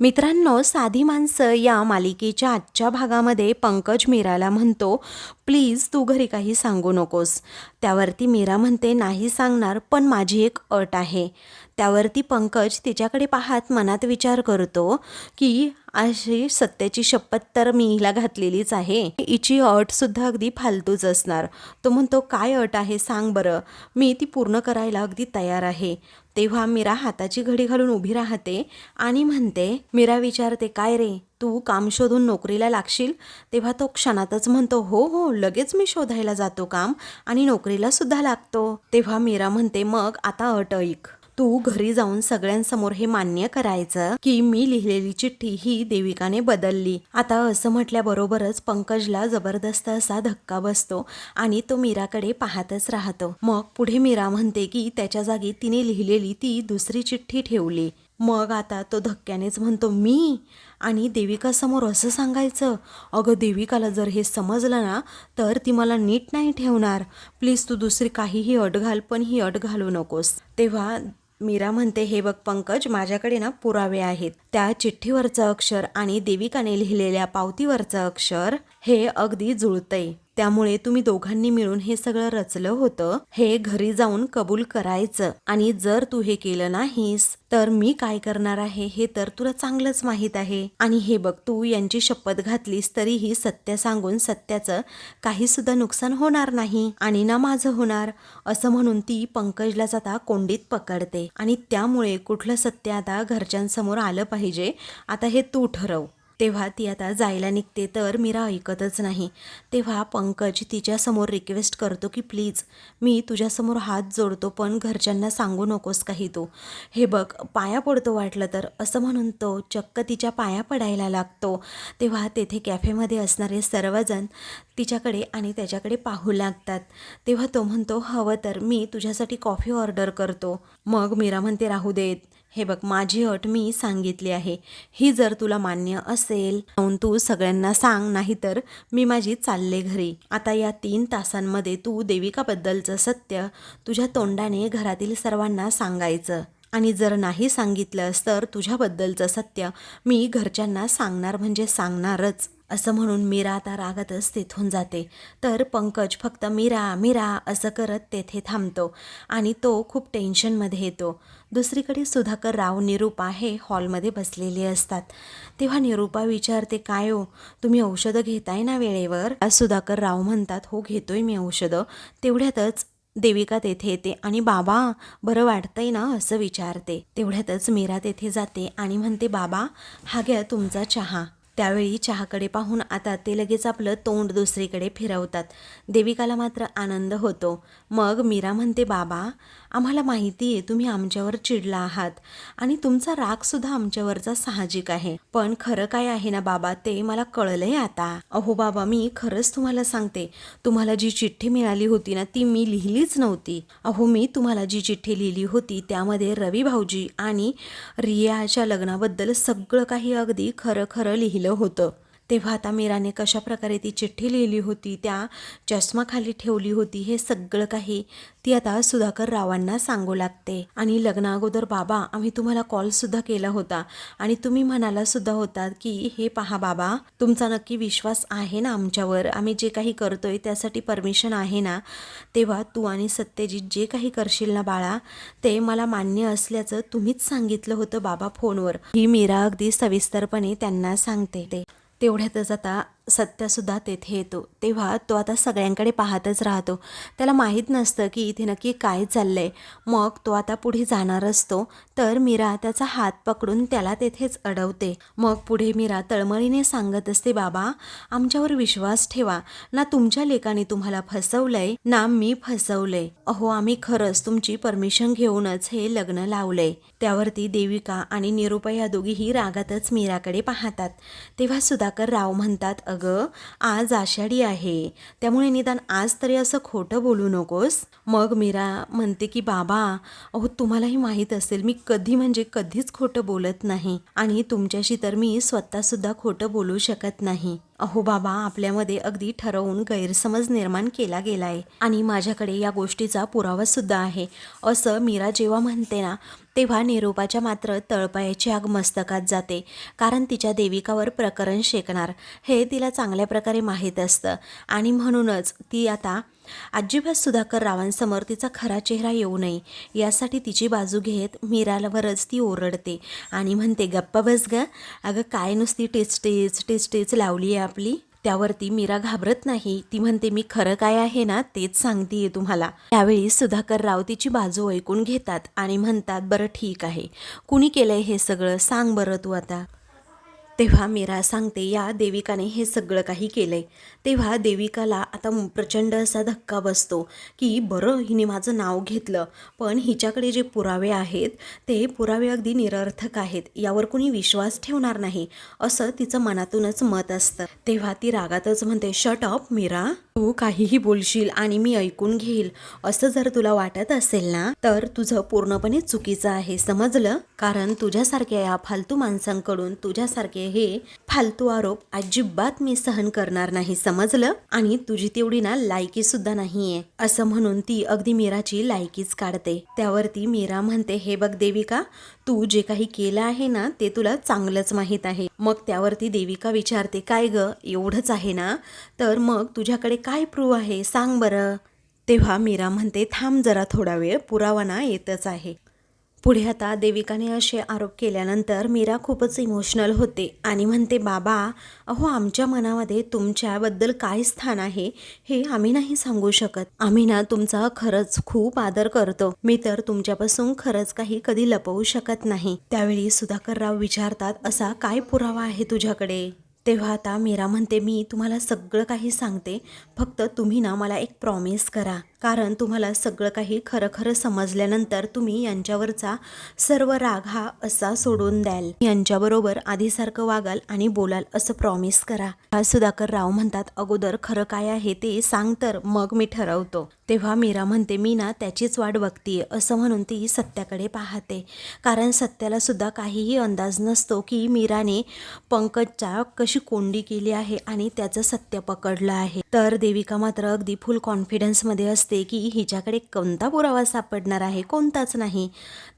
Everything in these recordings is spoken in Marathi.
मित्रांनो साधी माणसं या मालिकेच्या आजच्या भागामध्ये पंकज मीराला म्हणतो प्लीज तू घरी काही सांगू नकोस. त्यावरती मीरा म्हणते नाही सांगणार पण माझी एक अट आहे. त्यावरती पंकज तिच्याकडे पाहत मनात विचार करतो की अशी सत्याची शपथ तर मी हिला घातलेलीच आहे. हिची अटसुद्धा अगदी फालतूच असणार. तो म्हणतो काय अट आहे? सांग बरं. मी ती पूर्ण करायला अगदी तयार आहे. तेव्हा मीरा हाताची घडी घालून उभी राहते आणि म्हणते मीरा विचारते काय रे? तू काम शोधून नोकरीला लागशील? तेव्हा तो क्षणातच म्हणतो हो हो लगेच मी शोधायला जातो काम आणि नोकरीला सुद्धा लागतो. तेव्हा मीरा म्हणते मग आता अट ऐक. तू घरी जाऊन सगळ्यांसमोर हे मान्य करायचं की मी लिहिलेली चिठ्ठी ही देविकाने बदलली. आता असं म्हटल्याबरोबरच पंकजला जबरदस्त असा धक्का बसतो आणि तो मीराकडे पाहतच राहतो. मग पुढे मीरा म्हणते की त्याच्या जागी तिने लिहिलेली ती दुसरी चिठ्ठी ठेवली. मग आता तो धक्क्यानेच म्हणतो मी? आणि देविकासमोर असं सांगायचं अगं देविकाला जर हे समजलं ना तर ती मला नीट नाही ठेवणार. प्लीज तू दुसरी काहीही अट घाल पण ही अट घालू नकोस. तेव्हा मीरा म्हणते हे बघ पंकज माझ्याकडे ना पुरावे आहेत. त्या चिठ्ठीवरचं अक्षर आणि देविकाने लिहिलेल्या पावतीवरचं अक्षर हे अगदी जुळतंय. त्यामुळे तुम्ही दोघांनी मिळून हे सगळं रचलं होतं हे घरी जाऊन कबूल करायचं. आणि जर तू हे केलं नाहीस तर मी काय करणार आहे हे तर तुला चांगलंच माहीत आहे. आणि हे बघ तू यांची शपथ घातलीस तरीही सत्य सांगून सत्याचं काही सुद्धा नुकसान होणार नाही. आणि ना माझं होणार असं म्हणून ती पंकजलाच आता कोंडीत पकडते. आणि त्यामुळे कुठलं सत्य आता घरच्यांसमोर आलं पाहिजे. पाहिजे. आता हे तू ठरव. तेव्हा ती आता जायला निघते तर मीरा ऐकतच नाही. तेव्हा पंकज तिच्यासमोर रिक्वेस्ट करतो की प्लीज मी तुझ्यासमोर हात जोडतो पण घरच्यांना सांगू नकोस काही तू. हे बघ पाया पडतो वाटलं तर. असं म्हणून तो चक्क तिच्या पाया पडायला लागतो. तेव्हा तेथे कॅफेमध्ये असणारे सर्वजण तिच्याकडे आणि त्याच्याकडे पाहू लागतात. तेव्हा तो म्हणतो हवं तर मी तुझ्यासाठी कॉफी ऑर्डर करतो. मग मीरा म्हणते राहू देत. हे बघ माझी अट मी सांगितली आहे. ही जर तुला मान्य असेल म्हणून तू सगळ्यांना सांग नाहीतर मी माझी चालले घरी. आता या तीन तासांमध्ये तू देविकाबद्दलचं सत्य तुझ्या तोंडाने घरातील सर्वांना सांगायचं. आणि जर नाही सांगितलंस तर तुझ्याबद्दलचं सत्य मी घरच्यांना सांगणार म्हणजे सांगणारच. असं म्हणून मीरा आता रागातच तिथून जाते. तर पंकज फक्त मीरा मीरा असं करत तेथे थांबतो आणि तो खूप टेन्शनमध्ये येतो. दुसरीकडे सुधाकर राव निरूपा हे हॉलमध्ये बसलेले असतात. तेव्हा निरूपा विचारते काय हो तुम्ही औषधं घेताय ना वेळेवर? सुधाकर राव म्हणतात हो घेतोय मी औषधं. तेवढ्यातच देविका तेथे येते आणि बाबा बरं वाटतंय ना? असं विचारते. तेवढ्यातच मीरा तेथे जाते आणि म्हणते बाबा हा घ्या तुमचा चहा. त्यावेळी चहाकडे पाहून आता ते लगेच आपलं तोंड दुसरीकडे फिरवतात. देविकाला मात्र आनंद होतो. मग मीरा म्हणते बाबा आम्हाला माहिती आहे तुम्ही आमच्यावर चिडला आहात आणि तुमचा रागसुद्धा आमच्यावरचा साहजिक आहे. पण खरं काय आहे ना बाबा ते मला कळलंय आता. अहो बाबा मी खरंच तुम्हाला सांगते. तुम्हाला जी चिठ्ठी मिळाली होती ना ती मी लिहिलीच नव्हती. अहो मी तुम्हाला जी चिठ्ठी लिहिली होती त्यामध्ये रवी भाऊजी आणि रियाच्या लग्नाबद्दल सगळं काही अगदी खरं खरं लिहिलं होतं. तेव्हा आता मीराने कशा प्रकारे ती चिठ्ठी लिहिली होती त्या चष्माखाली ठेवली होती हे सगळं काही ती आता सुधाकर रावांना सांगू लागते. आणि लग्नाअगोदर बाबा आम्ही तुम्हाला कॉलसुद्धा केला होता आणि तुम्ही म्हणाला सुद्धा होता की हे पहा बाबा तुमचा नक्की विश्वास आहे ना आमच्यावर? आम्ही जे काही करतोय त्यासाठी परमिशन आहे ना? तेव्हा तू आणि सत्यजित जे काही करशील ना बाळा ते मला मान्य असल्याचं तुम्हीच सांगितलं होतं बाबा फोनवर. ही मीरा अगदी सविस्तरपणे त्यांना सांगते. ते तेवढ्यातच आता सत्यसुद्धा तेथे येतो. तेव्हा तो आता सगळ्यांकडे पाहतच राहतो. त्याला माहीत नसतं की इथे नक्की काय चाललं आहे मग तो आता पुढे जाणार असतो. तर मीरा त्याचा हात पकडून त्याला तेथेच अडवते. मग पुढे मीरा तळमळीने सांगत असते बाबा आमच्यावर विश्वास ठेवा. ना तुमच्या लेकाने तुम्हाला फसवलंय ना मी फसवलंय. अहो आम्ही खरंच तुमची परमिशन घेऊनच हे लग्न लावलंय. त्यावरती देविका आणि निरुपा या दोघीही रागातच मीराकडे पाहतात. तेव्हा सुधाकर राव म्हणतात अगं आज आषाढी आहे. त्यामुळे निदान आज तरी असं खोटं बोलू नकोस. मग मीरा म्हणते की बाबा अहो तुम्हालाही माहीत असेल मी कधी म्हणजे कधीच खोटं बोलत नाही. आणि तुमच्याशी तर मी स्वतःसुद्धा खोटं बोलू शकत नाही. अहो बाबा आपल्यामध्ये अगदी ठरवून गैरसमज निर्माण केला गेला आहे आणि माझ्याकडे या गोष्टीचा पुरावा सुद्धा आहे. असं मीरा जेव्हा म्हणते ना तेव्हा निरूपाच्या मात्र तळपायाची आग मस्तकात जाते कारण तिच्या देविकावर प्रकरण शेकणार. हे तिला चांगल्या प्रकारे माहीत असतं. आणि म्हणूनच ती आता अजिबात सुधाकर रावांसमोर तिचा खरा चेहरा येऊ नये यासाठी तिची बाजू घेत मीरावरच ती ओरडते आणि म्हणते गप्पा बस ग. अगं काय नुसती टेस्टेच टेस्टेच लावली आहे आपली? त्यावरती मीरा घाबरत नाही. ती म्हणते मी खरं काय आहे ना तेच सांगतेय तुम्हाला. त्यावेळी सुधाकर राव तिची बाजू ऐकून घेतात आणि म्हणतात बरं ठीक आहे. कुणी केलंय हे सगळं? सांग बरं तू आता. तेव्हा मीरा सांगते या देविकाने हे सगळं काही केलंय. तेव्हा देविकाला आता प्रचंड असा धक्का बसतो की बरं हिने माझं नाव घेतलं पण हिच्याकडे जे पुरावे आहेत ते पुरावे अगदी निरर्थक आहेत. यावर कुणी विश्वास ठेवणार नाही. असं तिचं मनातूनच मत असतं. तेव्हा ती रागातच म्हणते शट अप मीरा. तू काहीही बोलशील आणि मी ऐकून घेईल. असं जर तुला वाटत असेल ना तर तुझं पूर्णपणे चुकीचं आहे. समजलं? कारण तुझ्यासारख्या या फालतू माणसांकडून तुझ्यासारखे हे फालतू आरोप अजिबात मी सहन करणार नाही समजलं? आणि तुझी तेवढी ना लायकी सुद्धा नाहीये. असं म्हणून ती अगदी मीराची लायकीच काढते. त्यावरती मीरा म्हणते हे बघ देविका तू जे काही केलं आहे ना ते तुला चांगलंच माहीत आहे. मग त्यावरती देविका विचारते काय ग एवढंच आहे ना? तर मग तुझ्याकडे काय प्रूव्ह आहे? सांग बरं. तेव्हा मीरा म्हणते थांब जरा थोडा वेळ पुरावा ना येतच आहे. पुढे आता देविकाने असे आरोप केल्यानंतर मीरा खूपच इमोशनल होते आणि म्हणते बाबा अहो आमच्या मनामध्ये तुमच्याबद्दल काय स्थान आहे हे आम्ही नाही सांगू शकत. आम्ही ना तुमचा खरंच खूप आदर करतो. मी तर तुमच्यापासून खरंच काही कधी लपवू शकत नाही. त्यावेळी सुधाकरराव विचारतात असा काय पुरावा आहे तुझ्याकडे? तेव्हा आता मीरा म्हणते मी तुम्हाला सगळं काही सांगते. फक्त तुम्ही ना मला एक प्रॉमिस करा. कारण तुम्हाला सगळं काही खरं खरं समजल्यानंतर तुम्ही यांच्यावरचा सर्व राग हा असा सोडून द्याल. यांच्याबरोबर आधीसारखं वागाल आणि बोलाल असं प्रॉमिस करा. सुधाकर राव म्हणतात अगोदर खरं काय आहे ते सांग तर मग मी ठरवतो. तेव्हा मीरा म्हणते मी ना त्याचीच वाट बघतीये. असं म्हणून ती सत्याकडे पाहते. कारण सत्याला सुद्धा काहीही अंदाज नसतो की मीराने पंकजच्या कशी कोंडी केली आहे आणि त्याचं सत्य पकडलं आहे. तर देविका मात्र अगदी फुल कॉन्फिडन्समध्ये असते की हिच्याकडे कोणता पुरावा सापडणार आहे कोणताच नाही.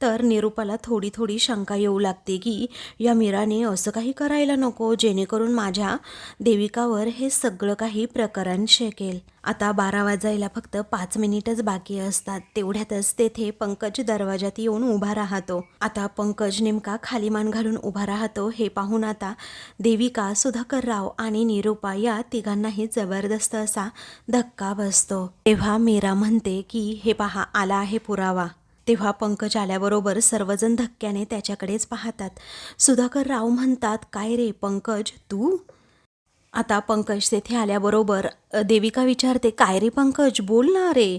तर निरूपाला थोडी थोडी शंका येऊ लागते की या मीराने असं काही करायला नको जेणेकरून माझ्या देविकावर हे सगळं काही प्रकरण शेकेल. आता बारा वाजायला फक्त पाच मिनिटच बाकी असतात. तेवढ्यातच तेथे पंकज दरवाजात येऊन उभा राहतो. आता पंकज नेमका खाली मान घालून उभा राहतो. हे पाहून आता देविका सुधाकर राव आणि निरूपा या तिघांनाही जबरदस्त असा धक्का बसतो. तेव्हा मीरा म्हणते की हे पहा आला आहे पुरावा. तेव्हा पंकज आल्याबरोबर सर्वजण धक्क्याने त्याच्याकडेच पाहतात. सुधाकर राव म्हणतात काय रे पंकज तू? आता पंकज तेथे आल्याबरोबर देविका विचारते काय रे पंकज बोल ना रे.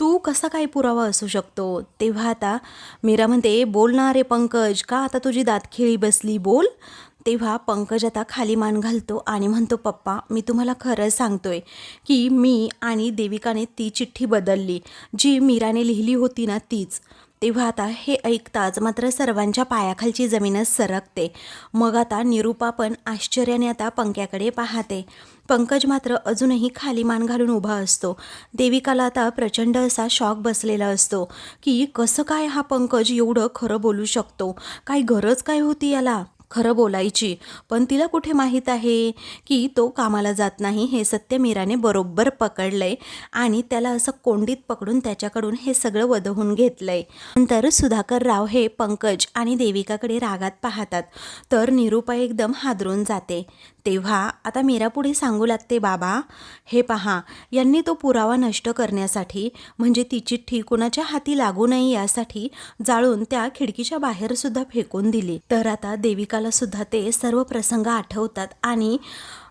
तू कसा काय पुरावा असू शकतो? तेव्हा आता मीरा म्हणते बोल ना रे पंकज का आता तुझी दातखिळी बसली बोल. तेव्हा पंकज आता खाली मान घालतो आणि म्हणतो पप्पा मी तुम्हाला खरं सांगतोय की मी आणि देविकाने ती चिठ्ठी बदलली. जी मीराने लिहिली होती ना तीच. तेव्हा आता हे ऐकताच मात्र सर्वांच्या पायाखालची जमीनच सरकते. मग आता निरूपा पण आश्चर्याने आता पंक्याकडे पाहते. पंकज मात्र अजूनही खाली मान घालून उभा असतो. देविकाला आता प्रचंड असा शॉक बसलेला असतो की कसं काय हा पंकज एवढं खरं बोलू शकतो? काय गरज काय होती याला? खरं बोलायची. पण तिला कुठे माहीत आहे? की तो कामाला जात नाही हे सत्य मीराने बरोबर पकडलंय आणि त्याला असं कोंडीत पकडून त्याच्याकडून हे सगळं वदवून घेतलंय. नंतर सुधाकर राव हे पंकज आणि देविकाकडे रागात पाहतात. तर निरूपा एकदम हादरून जाते. तेव्हा आता मीरा पुढे सांगू लागते बाबा हे पहा यांनी तो पुरावा नष्ट करण्यासाठी म्हणजे ती चिठ्ठी कुणाच्या हाती लागू नये यासाठी जाळून त्या खिडकीच्या बाहेर सुद्धा फेकून दिली. तर आता देविकाला सुद्धा ते सर्व प्रसंग आठवतात आणि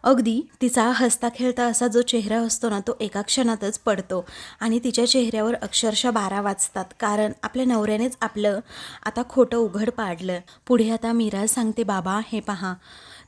अगदी तिचा हसता खेळता असा जो चेहरा असतो ना तो एका क्षणातच पडतो आणि तिच्या चेहऱ्यावर अक्षरशः बारा वाजतात. कारण आपल्या नवऱ्यानेच आपलं आता खोटं उघड पाडलं. पुढे आता मीरा सांगते बाबा हे पहा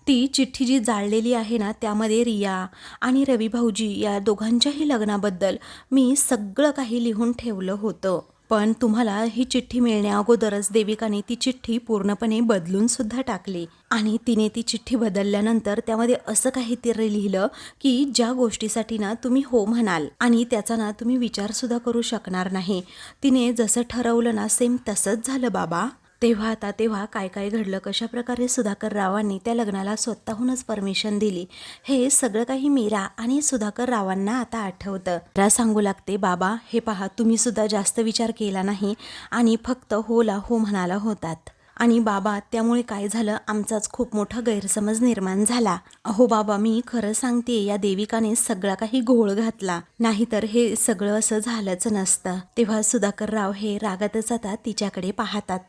ती चिठ्ठी जी जाळलेली आहे ना त्यामध्ये रिया आणि रवी भाऊजी या दोघांच्याही लग्नाबद्दल मी सगळं काही लिहून ठेवलं होतं. पण तुम्हाला ही चिठ्ठी मिळण्या अगोदरच देविकाने ती चिठ्ठी पूर्णपणे बदलून सुद्धा टाकली. आणि तिने ती चिठ्ठी बदलल्यानंतर त्यामध्ये असं काहीतरी लिहिलं की ज्या गोष्टीसाठी ना तुम्ही हो म्हणाल आणि त्याचा ना तुम्ही विचारसुद्धा करू शकणार नाही. तिने जसं ठरवलं ना सेम तसंच झालं बाबा. तेव्हा आता तेव्हा काय काय घडलं कशाप्रकारे सुधाकर रावांनी त्या लग्नाला स्वतःहूनच परमिशन दिली हे सगळं काही मीरा आणि सुधाकर रावांना आता आठवतं. मीरा सांगू लागते बाबा हे पहा तुम्ही सुद्धा जास्त विचार केला नाही आणि फक्त होला हो म्हणाला होतात. आणि बाबा त्यामुळे काय झालं? आमचाच खूप मोठा गैरसमज निर्माण झाला. अहो बाबा मी खरं सांगते या देविकाने सगळा काही घोळ घातला. नाहीतर हे सगळं असं झालंच नसतं. तेव्हा सुधाकर राव हे रागातच आता तिच्याकडे पाहतात.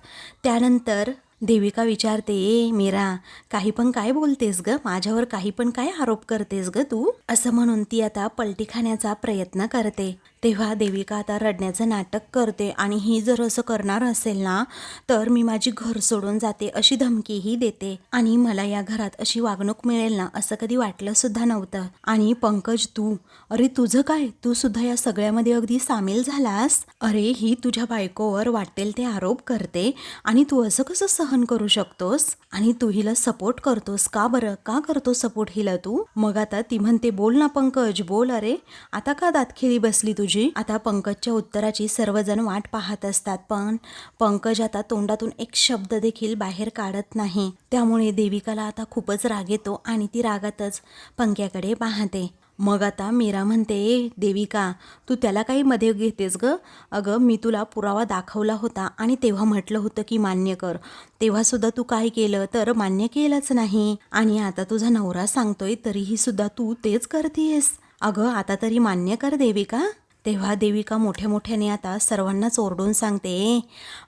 त्यानंतर देविका विचारते ए मीरा काही पण काय बोलतेस ग? माझ्यावर काही पण काय आरोप करतेस ग तू? असं म्हणून ती आता पलटी खाण्याचा प्रयत्न करते. तेव्हा देविका आता रडण्याचं नाटक करते आणि ही जर असं करणार असेल ना तर मी माझी घर सोडून जाते अशी धमकीही देते. आणि मला या घरात अशी वागणूक मिळेल ना असं कधी वाटलं सुद्धा नव्हतं. आणि पंकज तू? अरे तुझं काय? तू सुद्धा या सगळ्यामध्ये अगदी सामील झालास? अरे ही तुझ्या बायकोवर वाटेल ते आरोप करते. आणि तू असं कसं सहन करू शकतोस? आणि तू हिला सपोर्ट करतोस का बरं? का करतो सपोर्ट हिला तू? मग आता ती म्हणते बोल ना पंकज बोल अरे. आता का दातखिळी बसली तुझी आता पंकजच्या उत्तराची सर्वजण वाट पाहत असतात पण पंकज आता तोंडातून एक शब्द देखील बाहेर काढत नाही. त्यामुळे देविकाला आता खूपच राग येतो आणि ती रागातच पंक्याकडे पाहते. मग आता मीरा म्हणते "ए, देविका तू त्याला काही मध्ये घेतेस ग? अगं मी तुला पुरावा दाखवला होता आणि तेव्हा म्हटलं होतं की मान्य कर. तेव्हासुद्धा तू काय केलं तर मान्य केलंच नाही. आणि आता तुझा नवरा सांगतोय तरीही सुद्धा तू तेच करतेस. अगं आता तरी मान्य कर देविका. तेव्हा देविका मोठ्या मोठ्याने आता सर्वांनाच ओरडून सांगते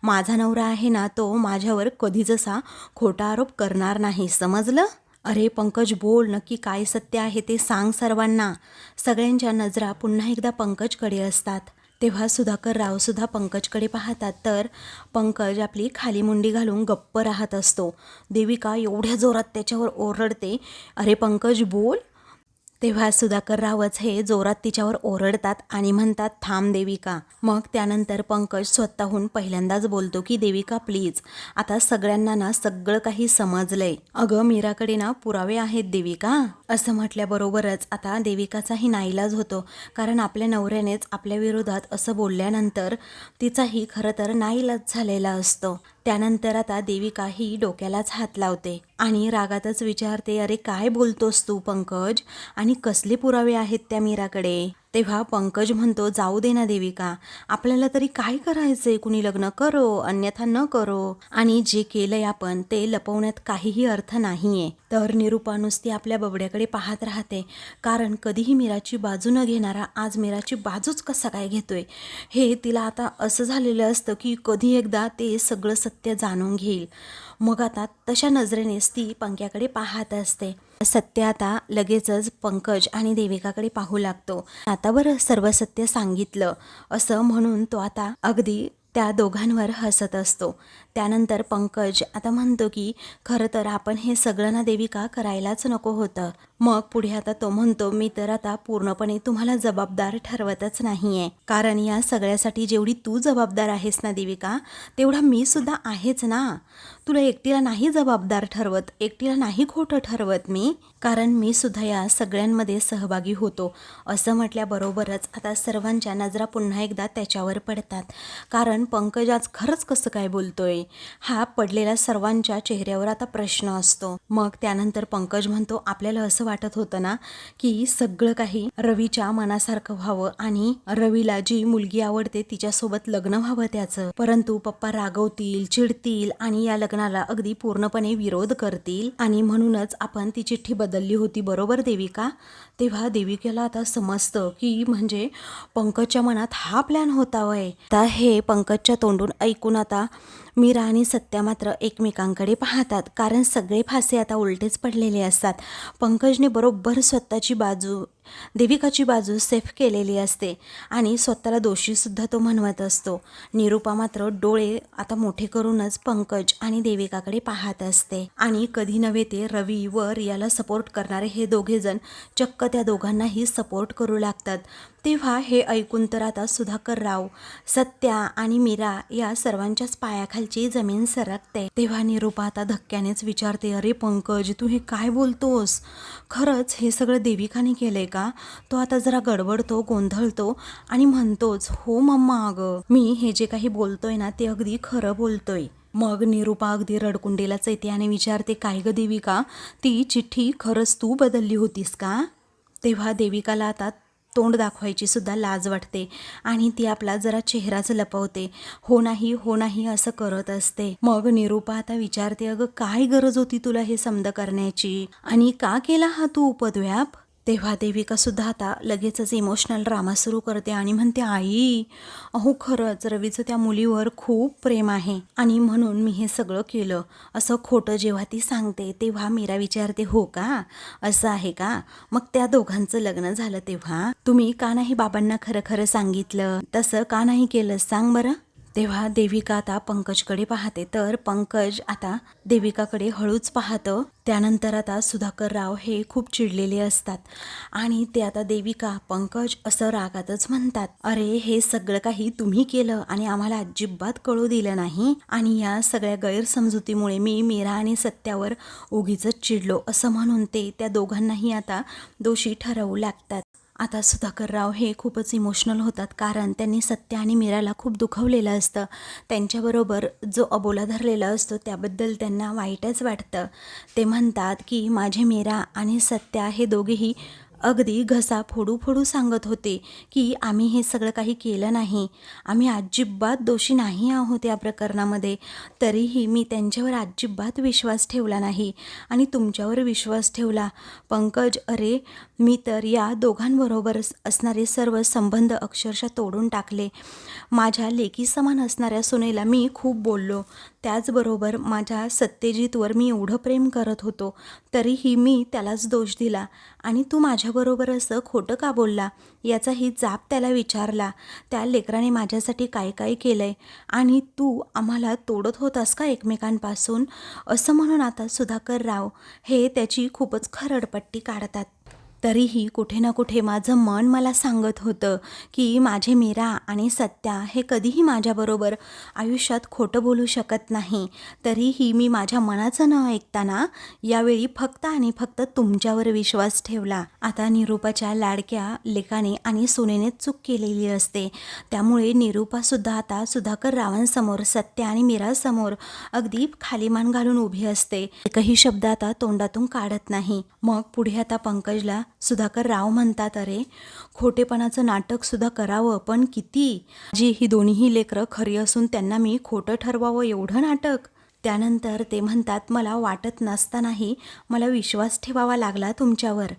माझा नवरा आहे ना तो माझ्यावर कधीच असा खोटा आरोप करणार नाही समजलं? अरे पंकज बोल नक्की काय सत्य आहे ते सांग सर्वांना. सगळ्यांच्या नजरा पुन्हा एकदा पंकजकडे असतात. तेव्हा सुधाकर रावसुद्धा पंकजकडे पाहतात तर पंकज आपली खाली मुंडी घालून गप्प राहत असतो. देविका एवढ्या जोरात त्याच्यावर ओरडते अरे पंकज बोल तेव्हा सुधाकर रावच हे जोरात तिच्यावर ओरडतात आणि म्हणतात थांब देविका. मग त्यानंतर पंकज स्वतःहून पहिल्यांदाच बोलतो की देविका प्लीज आता सगळ्यांना ना सगळं काही समजलंय. अगं मीराकडे ना पुरावे आहेत देविका. असं म्हटल्याबरोबरच आता देविकाचाही नाईलाज होतो कारण आपल्या नवऱ्यानेच आपल्या विरोधात असं बोलल्यानंतर तिचाही खरं तर नाईलाज झालेला असतो. त्यानंतर आता देविका ही डोक्यालाच हात लावते आणि रागातच विचारते अरे काय बोलतोस तू पंकज? आणि कसले पुरावे आहेत त्या मीराकडे? तेव्हा पंकज म्हणतो जाऊ दे ना देविका आपल्याला तरी काय करायचंय? कुणी लग्न करो अन्यथा न करो. आणि जे केलंय आपण ते लपवण्यात काहीही अर्थ नाहीये. तर निरूपा नुसती आपल्या बबड्याकडे पाहत राहते. कारण कधीही मीराची बाजू न घेणारा आज मीराची बाजूच कसा काय घेतोय? हे तिला आता असं झालेलं असतं की कधी एकदा ते सगळं सत्य जाणून घेईल. मग आता तशा नजरेनेच ती पंक्याकडे पाहत असते. सत्य आता लगेचच पंकज आणि देविकाकडे पाहू लागतो. आता बरं सर्व सत्य सांगितलं. असं म्हणून तो आता अगदी त्या दोघांवर हसत असतो. त्यानंतर पंकज आता म्हणतो की खरं तर आपण हे सगळं ना देविका करायलाच नको होतं. मग पुढे आता तो म्हणतो मी तर आता पूर्णपणे तुम्हाला जबाबदार ठरवतच नाही आहे कारण या सगळ्यासाठी जेवढी तू जबाबदार आहेस ना देविका तेवढा मी सुद्धा आहेच ना. तुला एकटीला नाही जबाबदार ठरवत एकटीला नाही खोटं ठरवत मी. कारण मी सुद्धा या सगळ्यांमध्ये सहभागी होतो. असं म्हटल्याबरोबरच आता सर्वांच्या नजरा पुन्हा एकदा त्याच्यावर पडतात. कारण पंकज आज खरंच कसं काय बोलतोय? हा पडलेला सर्वांच्या चेहऱ्यावर आता प्रश्न असतो. मग त्यानंतर पंकज म्हणतो आपल्याला असं वाटत होतं ना की सगळं काही रवीच्या मनासारखं व्हावं आणि रवीला जी मुलगी आवडते तिच्यासोबत लग्न व्हावं त्याचं. परंतु पप्पा रागवतील चिडतील आणि या लग्नाला अगदी पूर्णपणे विरोध करतील. आणि म्हणूनच आपण ती चिठ्ठी बदलली होती बरोबर देविका? तेव्हा देविकेला आता समजतं की म्हणजे पंकजच्या मनात हा प्लॅन होता वय. आता हे पंकजच्या तोंडून ऐकून आता मीरा आणि सत्या मात्र एकमेकांकडे पाहतात. कारण सगळे फासे आता उलटेच पडलेले असतात. पंकजने बरोबर स्वतःची बाजू देविकाची बाजू सेफ केलेली असते आणि स्वतःला दोषीसुद्धा तो म्हणवत असतो. निरूपा मात्र डोळे आता मोठे करूनच पंकज आणि देविकाकडे पाहत असते. आणि कधी नव्हे ते रवी व रियाला सपोर्ट करणारे हे दोघेजण चक्क त्या दोघांनाही सपोर्ट करू लागतात. तेव्हा हे ऐकून तर आता सुधाकर राव सत्या आणि मीरा या सर्वांच्याच पायाखालची जमीन सरकते. तेव्हा निरूपा आता धक्क्यानेच विचारते अरे पंकज तू हे काय बोलतोस? खरंच हे सगळं देविकाने केलंय. का? तो आता जरा गडबडतो गोंधळतो आणि म्हणतोच हो मम्मा अगं मी हे जे काही बोलतोय ना ते अगदी खरं बोलतोय. मग निरूपा अगदी रडकुंडीलाच येते आणि विचारते काय ग देविका ती चिठ्ठी खरंच तू बदलली होतीस का? तेव्हा देविकाला आता तोंड दाखवायची सुद्धा लाज वाटते आणि ती आपला जरा चेहराच लपवते. हो नाही हो नाही असं करत असते. मग निरूपा आता विचारते अगं काय गरज होती तुला हे समद करण्याची? आणि का केला हा तू उपद्व्याप? तेव्हा देविका सुद्धा आता लगेचच इमोशनल ड्रामा सुरू करते आणि म्हणते आई अहो खरंच रवीचं त्या मुलीवर खूप प्रेम आहे आणि म्हणून मी हे सगळं केलं. असं खोटं जेव्हा ती सांगते तेव्हा मीरा विचारते हो का? असं आहे का? मग त्या दोघांचं लग्न झालं तेव्हा. तुम्ही का नाही बाबांना खरं खरं सांगितलं? तसं का नाही केलं? सांग बरं. तेव्हा देविका आता पंकजकडे पाहते. तर पंकज आता देविकाकडे हळूच पाहतं. त्यानंतर आता सुधाकर राव हे खूप चिडलेले असतात. आणि ते आता देविका पंकज असं रागातच म्हणतात. अरे हे सगळं काही तुम्ही केलं आणि आम्हाला अजिबात कळू दिलं नाही. आणि या सगळ्या गैरसमजुतीमुळे मी मीरा आणि सत्यावर उगीच चिडलो असं म्हणून ते त्या दोघांनाही आता दोषी ठरवू लागतात. आता सुधाकरराव हे खूपच इमोशनल होतात कारण त्यांनी सत्य आणि मीराला खूप दुखवलेलं असतं. त्यांच्याबरोबर जो अबोला धरलेला असतो त्याबद्दल त्यांना वाईटच वाटतं. ते म्हणतात की माझे मीरा आणि सत्या हे दोघेही अगदी घसा फोडू फोडू सांगत होते की आम्ही हे सगळं काही केलं नाही. आम्ही अजिबात दोषी नाही आहोत या प्रकरणामध्ये. तरीही मी त्यांच्यावर अजिबात विश्वास ठेवला नाही आणि तुमच्यावर विश्वास ठेवला. पंकज अरे मी तर या दोघांबरोबर असणारे सर्व संबंध अक्षरशः तोडून टाकले. माझ्या लेकी समान असणाऱ्या सुनेला मी खूप बोललो. त्याचबरोबर माझ्या सत्यजितवर मी एवढं प्रेम करत होतो तरीही मी त्यालाच दोष दिला आणि तू माझ्याबरोबर असं खोटं का बोलला? याचाही जाब त्याला विचारला. त्या लेकराने माझ्यासाठी काय काय केलं आहे आणि तू आम्हाला तोडत होतास का एकमेकांपासून? असं म्हणून आता सुधाकर राव हे त्याची खूपच खरडपट्टी काढतात. तरीही कुठे ना कुठे माझं मन मला सांगत होतं की माझे मीरा आणि सत्या हे कधीही माझ्याबरोबर आयुष्यात खोटं बोलू शकत नाही. तरीही मी माझ्या मनाचं न ऐकताना यावेळी फक्त आणि फक्त तुमच्यावर विश्वास ठेवला. आता निरूपाच्या लाडक्या लेकाने आणि सुनेने चूक केलेली असते. त्यामुळे निरूपासुद्धा आता सुधाकर रावांसमोर सत्य आणि मीरासमोर अगदी खाली मान घालून उभी असते. एकही शब्द आता तोंडातून काढत नाही. मग पुढे आता पंकजला सुधाकर राव म्हणतात अरे खोटेपणाचं नाटक सुद्धा करावं पण किती? जी ही दोन्हीही लेकरं खरी असून त्यांना मी खोटं ठरवावं एवढं नाटक? त्यानंतर ते म्हणतात मला वाटत नसतानाही मला विश्वास ठेवावा लागला तुमच्यावर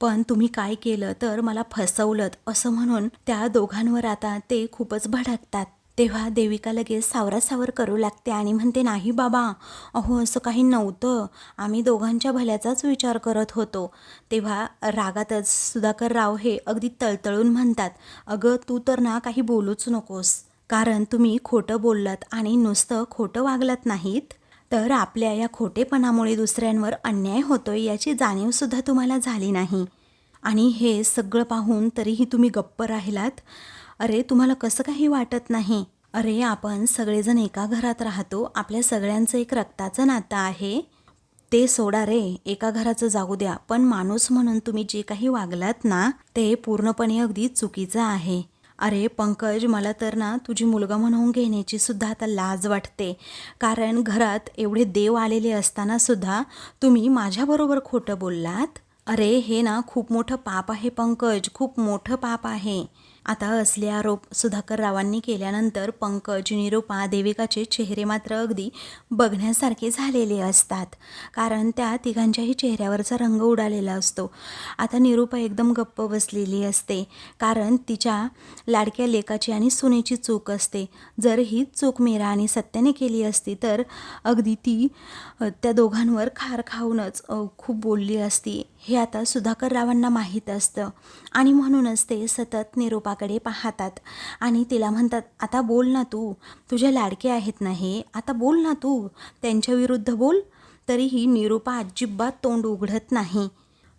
पण तुम्ही काय केलं तर मला फसवलत असं म्हणून त्या दोघांवर आता ते खूपच भडकतात. तेव्हा देविका लगेच सावरासावर करू लागते आणि म्हणते नाही बाबा अहो असं काही नव्हतं. आम्ही दोघांच्या भल्याचाच विचार करत होतो. तेव्हा रागातच सुधाकर राव हे अगदी तळतळून म्हणतात अगं तू तर ना काही बोलूच नकोस. कारण तुम्ही खोटं बोललात आणि नुसतं खोटं वागलात नाहीत. तर आपल्या या खोटेपणामुळे दुसऱ्यांवर अन्याय होतोय याची जाणीवसुद्धा तुम्हाला झाली नाही. आणि हे सगळं पाहून तरीही तुम्ही गप्प राहिलात. अरे तुम्हाला कसं काही वाटत नाही? अरे आपण सगळेजण एका घरात राहतो. आपल्या सगळ्यांचं एक रक्ताचं नातं आहे. ते सोडा रे एका घराचं जाऊ द्या. पण माणूस म्हणून तुम्ही जे काही वागलात ना ते पूर्णपणे अगदी चुकीचं आहे. अरे पंकज मला तर ना तुझी मुलगा म्हणून घेण्याची सुद्धा आता लाज वाटते. कारण घरात एवढे देव आलेले असताना सुद्धा तुम्ही माझ्याबरोबर खोटं बोललात? अरे हे ना खूप मोठं पाप आहे पंकज. खूप मोठं पाप आहे. आता असले आरोप सुधाकर रावांनी केल्यानंतर पंकज निरूपा देविकाचे चेहरे मात्र अगदी बघण्यासारखे झालेले असतात. कारण त्या तिघांच्याही चेहऱ्यावरचा रंग उडालेला असतो. आता निरूपा एकदम गप्प बसलेली असते. कारण तिच्या लाडक्या लेकाची आणि सुनेची चूक असते. जर ही चूक मीरा आणि सत्याने केली असती तर अगदी ती त्या दोघांवर खार खाऊनच खूप बोलली असती. हे आता सुधाकर रावांना माहीत असतं. आणि म्हणूनच ते सतत निरूपाकडे पाहतात. आणि तिला म्हणतात आता बोल ना तू. तुझे लाडके आहेत ना हे. आता बोल ना तू. त्यांच्या विरुद्ध बोल. तरीही निरूपा अजिबात तोंड उघडत नाही.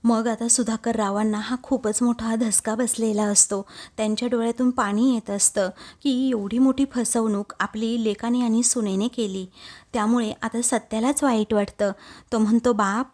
मग आता सुधाकर रावांना हा खूपच मोठा धसका बसलेला असतो. त्यांच्या डोळ्यातून पाणी येत असतं की एवढी मोठी फसवणूक आपली लेकाने आणि सुनेने केली. त्यामुळे आता सत्यालाच वाईट वाटतं. तो म्हणतो बाप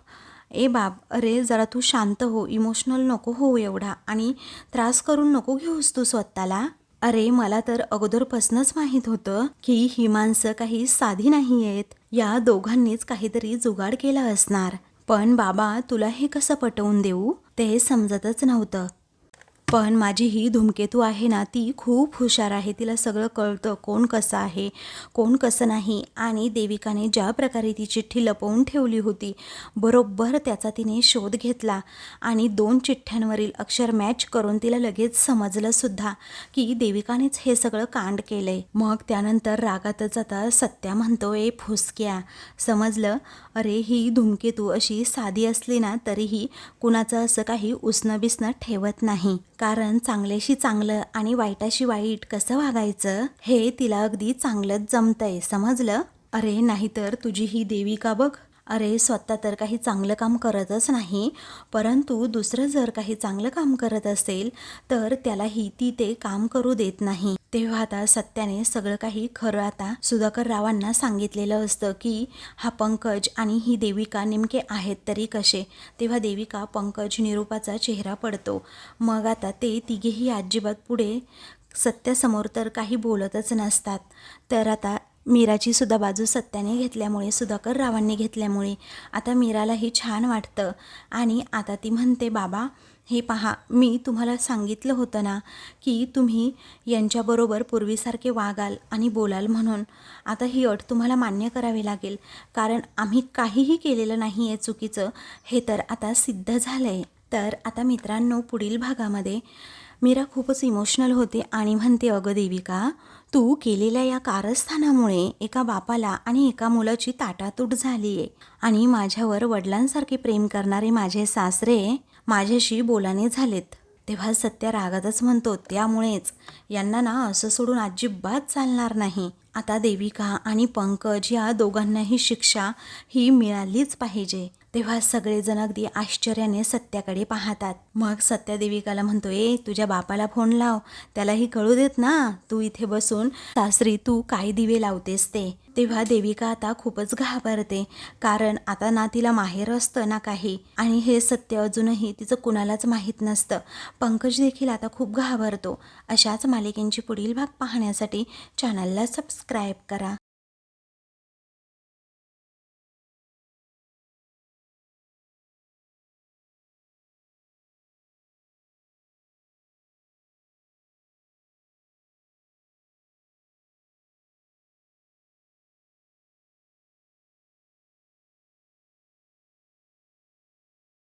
ए बाब अरे जरा तू शांत हो इमोशनल नको हो एवढा आणि त्रास करून नको घेऊस तू स्वतःला. अरे मला तर अगोदरपासूनच माहीत होतं की ही माणसं काही साधी नाही आहेत या दोघांनीच काहीतरी जुगाड केला असणार. पण बाबा तुला हे कसं पटवून देऊ? ते समजतच नव्हतं. पण माझी ही धूमकेतू आहे ना ती खूप हुशार आहे. तिला सगळं कळतं कोण कसं आहे कोण कसं नाही. आणि देविकाने ज्या प्रकारे ती चिठ्ठी लपवून ठेवली होती बरोबर त्याचा तिने शोध घेतला. आणि दोन चिठ्ठ्यांवरील अक्षर मॅच करून तिला लगेच समजलंसुद्धा की देविकानेच हे सगळं कांड केलंय. मग त्यानंतर रागातच आता सत्या म्हणतोय फुसक्या. समजलं अरे ही धूमकेतू अशी साधी असली ना तरीही कुणाचं असं काही उसणं बिसणं ठेवत नाही. कारण चांगल्याशी चांगलं आणि वाईटाशी वाईट कसं वागायचं हे तिला अगदी चांगलंच जमतंय. समजलं? अरे नाहीतर तुझी ही देविका बघ? अरे स्वतः तर काही चांगलं काम करतच नाही परंतु दुसरं जर काही चांगलं काम करत असेल तर त्यालाही ती ते काम करू देत नाही. तेव्हा आता सत्याने सगळं काही खरं आता सुधाकर रावांना सांगितलेलं असतं की हा पंकज आणि ही देविका नेमके आहेत तरी कसे? तेव्हा देविका पंकज निरूपाचा चेहरा पडतो. मग आता ते तिघेही अजिबात पुढे सत्यासमोर तर काही बोलतच नसतात. तर आता मीराची सुद्धा बाजू सत्याने घेतल्यामुळे सुधाकर रावांनी घेतल्यामुळे आता मीरालाही छान वाटतं. आणि आता ती म्हणते बाबा हे पहा मी तुम्हाला सांगितलं होतं ना की तुम्ही यांच्याबरोबर पूर्वीसारखे वागाल आणि बोलाल म्हणून. आता ही अट तुम्हाला मान्य करावी लागेल. कारण आम्ही काहीही केलेलं नाही आहे चुकीचं. हे तर आता सिद्ध झालं आहे तर आता मित्रांनो पुढील भागामध्ये मीरा खूपच इमोशनल होते आणि म्हणते अगं देविका तू केलेल्या या कारस्थानामुळे एका बापाला आणि एका मुलाची ताटातूट झाली आहे आणि माझ्यावर वडिलांसारखे प्रेम करणारे माझे सासरे माझ्याशी बोलाने झालेत. तेव्हा सत्य रागातच म्हणतो त्यामुळेच यांना ना असं सोडून अजिबात चालणार नाही. आता देविका आणि पंकज या दोघांनाही शिक्षा ही मिळालीच पाहिजे. तेव्हा सगळेजण अगदी आश्चर्याने सत्याकडे पाहतात. मग सत्या देविकाला म्हणतो ए तुझ्या बापाला फोन लाव. त्यालाही कळू देत ना. तू इथे बसून सासरी तू काय दिवे लावतेस ते? तेव्हा देविका आता खूपच घाबरते. कारण आता ना तिला माहेर असतं ना काही. आणि हे सत्य अजूनही तिचं कुणालाच माहीत नसतं. पंकज देखील आता खूप घाबरतो. अशाच मालिकेंची पुढील भाग पाहण्यासाठी चॅनलला सबस्क्राईब करा.